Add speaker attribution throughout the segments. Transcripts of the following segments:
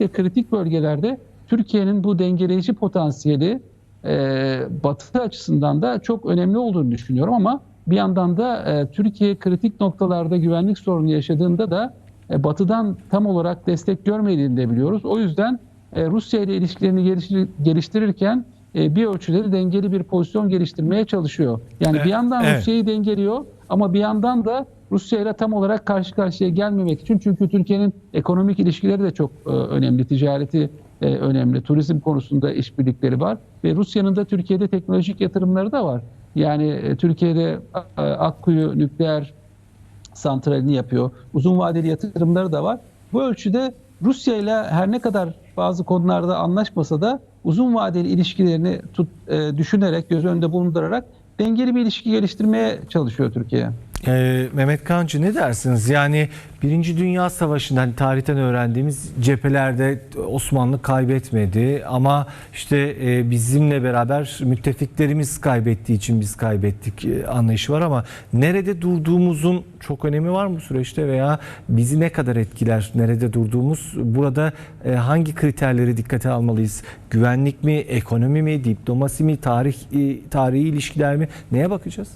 Speaker 1: özellikle kritik bölgelerde Türkiye'nin bu dengeleyici potansiyeli e, Batı açısından da çok önemli olduğunu düşünüyorum ama bir yandan da e, Türkiye kritik noktalarda güvenlik sorunu yaşadığında da e, Batı'dan tam olarak destek görmediğini de biliyoruz. O yüzden e, Rusya ile ilişkilerini geliştir- geliştirirken e, bir ölçüde de dengeli bir pozisyon geliştirmeye çalışıyor. Yani bir yandan
Speaker 2: evet.
Speaker 1: Rusya'yı dengeliyor ama bir yandan da Rusya ile tam olarak karşı karşıya gelmemek için çünkü Türkiye'nin ekonomik ilişkileri de çok e, önemli, ticareti e, önemli, turizm konusunda işbirlikleri var ve Rusya'nın da Türkiye'de teknolojik yatırımları da var. Yani e, Türkiye'de e, Akkuyu nükleer santralini yapıyor. Uzun vadeli yatırımları da var. Bu ölçüde Rusya ile her ne kadar bazı konularda anlaşmasa da uzun vadeli ilişkilerini tut, e, düşünerek, göz önünde bulundurarak dengeli bir ilişki geliştirmeye çalışıyor Türkiye.
Speaker 2: Ee, Mehmet Kancı ne dersiniz? Yani Birinci Dünya Savaşı'ndan hani tarihten öğrendiğimiz cephelerde Osmanlı kaybetmedi ama işte e, bizimle beraber müttefiklerimiz kaybettiği için biz kaybettik e, anlayışı var ama nerede durduğumuzun çok önemi var mı süreçte veya bizi ne kadar etkiler? Nerede durduğumuz? Burada e, hangi kriterleri dikkate almalıyız? Güvenlik mi, ekonomi mi, diplomasi mi, tarih e, tarihi ilişkiler mi? Neye bakacağız?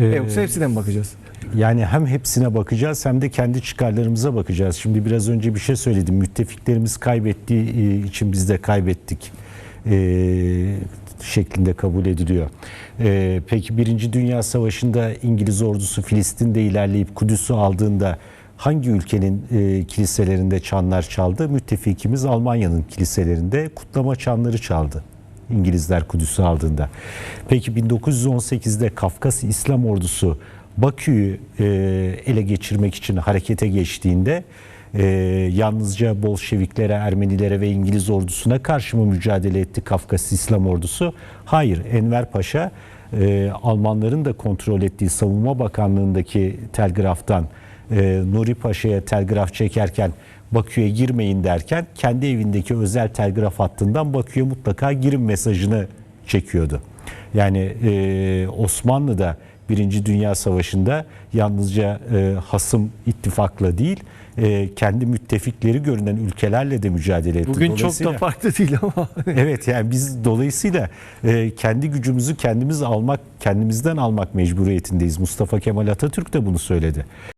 Speaker 3: Ee,
Speaker 2: Yoksa hepsine mi bakacağız?
Speaker 3: Yani hem hepsine bakacağız hem de kendi çıkarlarımıza bakacağız. Şimdi biraz önce bir şey söyledim. Müttefiklerimiz kaybettiği e, için biz de kaybettik e, şeklinde kabul ediliyor. E, peki Birinci Dünya Savaşı'nda İngiliz ordusu Filistin'de ilerleyip Kudüs'ü aldığında hangi ülkenin e, kiliselerinde çanlar çaldı? Müttefikimiz Almanya'nın kiliselerinde kutlama çanları çaldı. İngilizler Kudüs'ü aldığında. Peki 1918'de Kafkas İslam Ordusu Bakü'yü e, ele geçirmek için harekete geçtiğinde e, yalnızca Bolşeviklere, Ermenilere ve İngiliz ordusuna karşı mı mücadele etti Kafkas İslam Ordusu? Hayır, Enver Paşa e, Almanların da kontrol ettiği Savunma Bakanlığı'ndaki telgraftan e, Nuri Paşa'ya telgraf çekerken Bakü'ye girmeyin derken kendi evindeki özel telgraf hattından Bakü'ye mutlaka girin mesajını çekiyordu. Yani e, Osmanlı da Birinci Dünya Savaşı'nda yalnızca e, hasım ittifakla değil e, kendi müttefikleri görünen ülkelerle de mücadele etti.
Speaker 2: Bugün çok da farklı değil ama.
Speaker 3: Evet yani biz dolayısıyla e, kendi gücümüzü kendimiz almak, kendimizden almak mecburiyetindeyiz. Mustafa Kemal Atatürk de bunu söyledi.